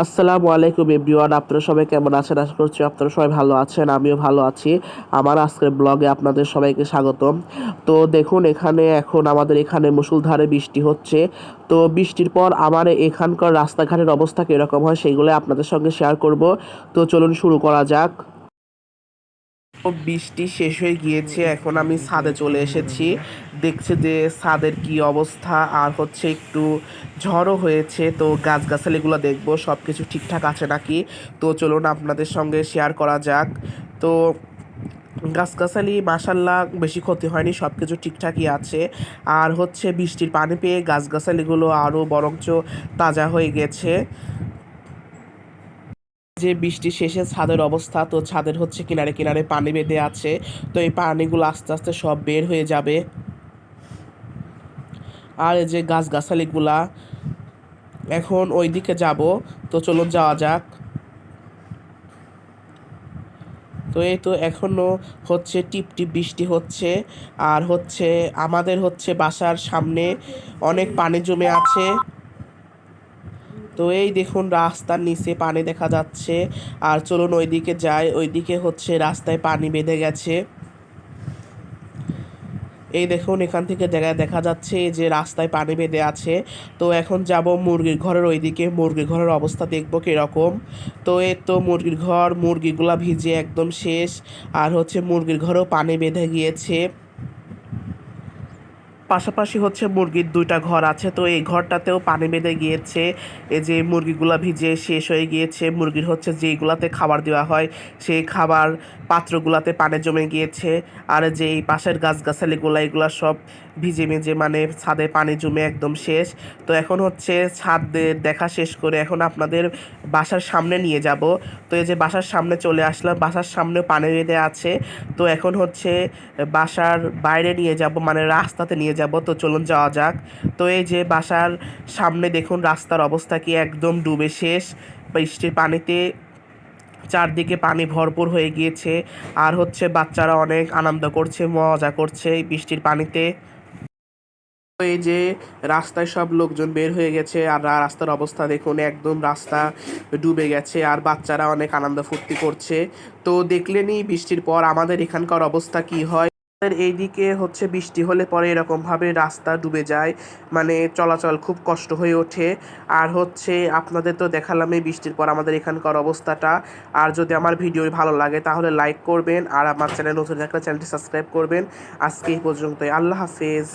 আসসালামু আলাইকুম এভরিওয়ান, আপনারা সবাই কেমন আছেন? আশা করছি আপনারা সবাই ভালো আছেন, আমিও ভালো আছি। আমার আজকের ব্লগে আপনাদের সবাইকে স্বাগতম। তো দেখুন, এখানে এখন আমাদের এখানে মুসুলধারে বৃষ্টি হচ্ছে। তো বৃষ্টির পর আমার এখানকার রাস্তাঘাটের অবস্থা কীরকম হয় সেইগুলো আপনাদের সঙ্গে শেয়ার করব। তো চলুন শুরু করা যাক। বৃষ্টি শেষ হয়ে গিয়েছে, এখন আমি ছাদে চলে এসেছি। দেখছে যে ছাদের কি অবস্থা, আর হচ্ছে একটু ঝড়ও হয়েছে, তো গাছগাছালিগুলো দেখব সব কিছু ঠিকঠাক আছে নাকি? তো চলুন আপনাদের সঙ্গে শেয়ার করা যাক। তো গাছগাছালি মাসাল্লাহ বেশি ক্ষতি হয়নি সব কিছু ঠিকঠাকই আছে। আর হচ্ছে বৃষ্টির পানি পেয়ে গাছগাছালিগুলো আরও বরঞ্চ তাজা হয়ে গেছে। যে বৃষ্টি শেষে ছাদের অবস্থা, তো ছাদের হচ্ছে কিনারে কিনারে পানি বেঁধে আছে, তো এই পানিগুলো আস্তে আস্তে সব বের হয়ে যাবে। আর এই যে গাছগাছালিগুলা, এখন ওই দিকে যাব, তো চলুন যাওয়া যাক। তো এই তো এখনও হচ্ছে টিপ টিপ বৃষ্টি হচ্ছে, আর হচ্ছে আমাদের হচ্ছে বাসার সামনে অনেক পানি জমে আছে। তো এই দেখুন, রাস্তার নিচে পানি দেখা যাচ্ছে। আর চলুন ওইদিকে যাই। ওইদিকে হচ্ছে রাস্তায় পানি বেঁধে গেছে। এই দেখুন, এখান থেকে জায়গায় দেখা যাচ্ছে যে রাস্তায় পানি বেঁধে আছে। তো এখন যাব মুরগির ঘরের ওইদিকে। মুরগির ঘরের অবস্থা দেখব কীরকম। তো এই তো মুরগির ঘর, মুরগিগুলা ভিজে একদম শেষ। আর হচ্ছে মুরগির ঘরেও পানি বেঁধে গিয়েছে। পাশাপাশি হচ্ছে মুরগির দুইটা ঘর আছে, তো এই ঘরটাতেও পানি বেঁধে গিয়েছে। এই যে মুরগিগুলা ভিজে শেষ হয়ে গিয়েছে, মুরগির হচ্ছে যেইগুলাতে খাবার দেওয়া হয়, সেই খাবার পাত্রগুলাতে পানি জমে গিয়েছে। আর যে এই পাশের গাছগাছালিগুলো, এগুলো সব ভিজে ভিজে মানে ছাদে পানি জমে একদম শেষ। তো এখন হচ্ছে ছাদ দেখা শেষ করে এখন আপনাদের বাসার সামনে নিয়ে যাব। তো এই যে বাসার সামনে চলে আসলাম, বাসার সামনে পানি বেঁধে আছে। তো এখন হচ্ছে বাসার বাইরে নিয়ে যাব মানে রাস্তাতে নিয়ে যাব। তো চলুন যাওয়া যাক। তো এই যে বাসার সামনে দেখুন, রাস্তার অবস্থা কি একদম ডুবে শেষ। বৃষ্টির পানিতে চারদিকে পানি ভরপুর হয়ে গিয়েছে। আর হচ্ছে বাচ্চারা অনেক আনন্দ করছে, মজা করছে বৃষ্টির পানিতে। এই যে রাস্তায় সব লোকজন বের হয়ে গেছে, আর রাস্তার অবস্থা দেখুন, একদম রাস্তা ডুবে গেছে, আর বাচ্চারা অনেক আনন্দ ফুর্তি করছে। তো দেখলেনই বৃষ্টির পর, আমাদের এখানকার অবস্থা কি হয়? এইদিকে হচ্ছে বৃষ্টি হলে পরে এরকমভাবে রাস্তা ডুবে যায়। মানে চলাচল খুব কষ্ট হয়ে ওঠে। আর হচ্ছে আপনাদের তো দেখালাম এই বৃষ্টির পর আমাদের এখানকার অবস্থাটা। আর যদি আমার ভিডিও ভালো লাগে তাহলে লাইক করবেন। আর আমার চ্যানেল নতুন একটা চ্যানেলটি সাবস্ক্রাইব করবেন। আজকে এই পর্যন্তই। আল্লাহ হাফেজ।